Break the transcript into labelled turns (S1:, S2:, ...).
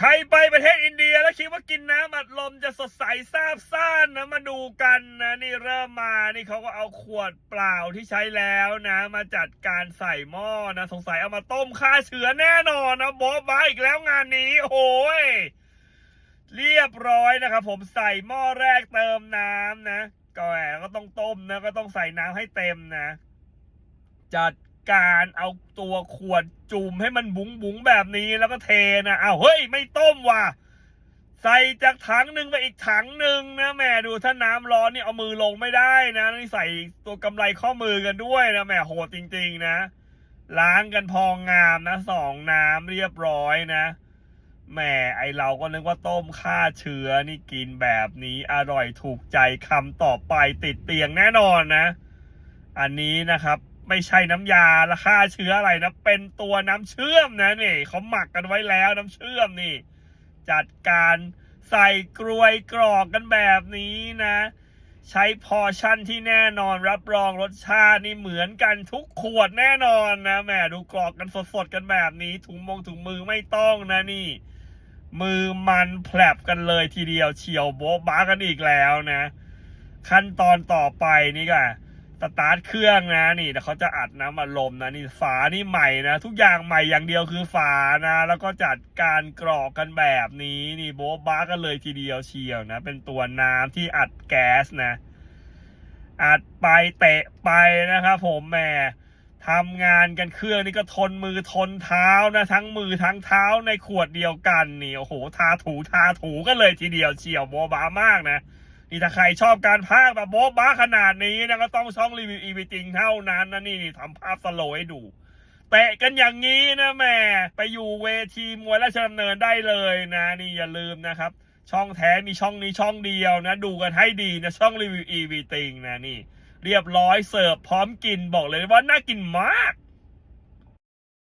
S1: ใครไปประเทศอินเดียแล้วคิดว่ากินน้ำอัดลมจะสดใสซาบซ่านนะมาดูกันนะนี่เริ่มมานี่เขาก็เอาขวดเปล่าที่ใช้แล้วนะ มาจัดการใส่หม้อนะ สงสัยเอามาต้มฆ่าเชื้อแน่นอนนะบ๊ะบ้าอีกแล้วงานนี้โอ้ยเรียบร้อยนะครับผมใส่หม้อแรกเติมน้ำนะก็แหมก็ต้องต้มนะก็ต้องใส่น้ำให้เต็มนะ จัด การเอาตัวขวดจุ่มให้มันบุ๋งบุ๋งแบบนี้แล้วก็เทนะอ้าวเฮ้ย ไม่ต้มว่ะ ใส่จากถังหนึ่งไปอีกถังหนึ่งนะแม่ดูถ้าน้ำร้อนนี่เอามือลงไม่ได้นะนี่ใส่ตัวกำไรข้อมือกันด้วยนะแม่โหดจริง ๆ นะ ล้างกันพองงามนะสองน้ำเรียบร้อยนะแหม่ไอเราก็นึกว่าต้มฆ่าเชื้อนี่กินแบบนี้อร่อยถูกใจคำต่อไปติดเตียงแน่นอนนะ อันนี้นะครับ ไม่ใช่น้ำยาละฆ่าเชื้ออะไรนะ เป็นตัวน้ำเชื่อมนะนี่เขาหมักกันไว้แล้วน้ำเชื่อมนี่ จัดการใส่กรวยกรอกกันแบบนี้นะ ใช้พอชั่นที่แน่นอนรับรองรสชาตินี่เหมือนกันทุกขวดแน่นอนนะแหมดูกรอกกันสดๆกันแบบนี้ถุงมงถุงมือไม่ต้องนะนี่ มือมันแผลบกันเลยทีเดียวเฉียวโบ๊ะบ้ากันอีกแล้วนะ ขั้นตอนต่อไปนี่ก็ สตาร์ทเครื่องนะนี่แต่เขาจะอัดน้ำอัดลมนะนี่ฝานี่ใหม่นะ ทุกอย่างใหม่อย่างเดียวคือฝานะ แล้วก็จัดการกรอกกันแบบนี้นี่โบ๊ะบ้ากันเลยทีเดียวเชียวนะ เป็นตัวน้ำที่อัดแก๊สนะ อัดไปเตะไปนะครับผมแหมทำงานกันเครื่องนี่ก็ทนมือทนเท้านะ ทั้งมือทั้งเท้าในขวดเดียวกันนี่โอ้โหทาถูทาถูกันเลยทีเดียวเชียวโบ๊ะบ้ามากนะ นี่ถ้าใครชอบการพากย์แบบโบ๊ะบ้าขนาดนี้นะก็ต้องช่องรีวิวอีวีจริงเท่านั้นนะนี่ทำภาพสโลว์ให้ดูเตะกันอย่างนี้นะแม่ไปอยู่เวทีมวยราชดำเนินได้เลยนะ นี่อย่าลืมนะครับ ช่องแท้มีช่องนี้ช่องเดียวนะ ดูกันให้ดีนะ ช่องรีวิวอีวีติงนะนี่ เรียบร้อยเสิร์ฟพร้อมกินบอกเลยว่าน่ากินมาก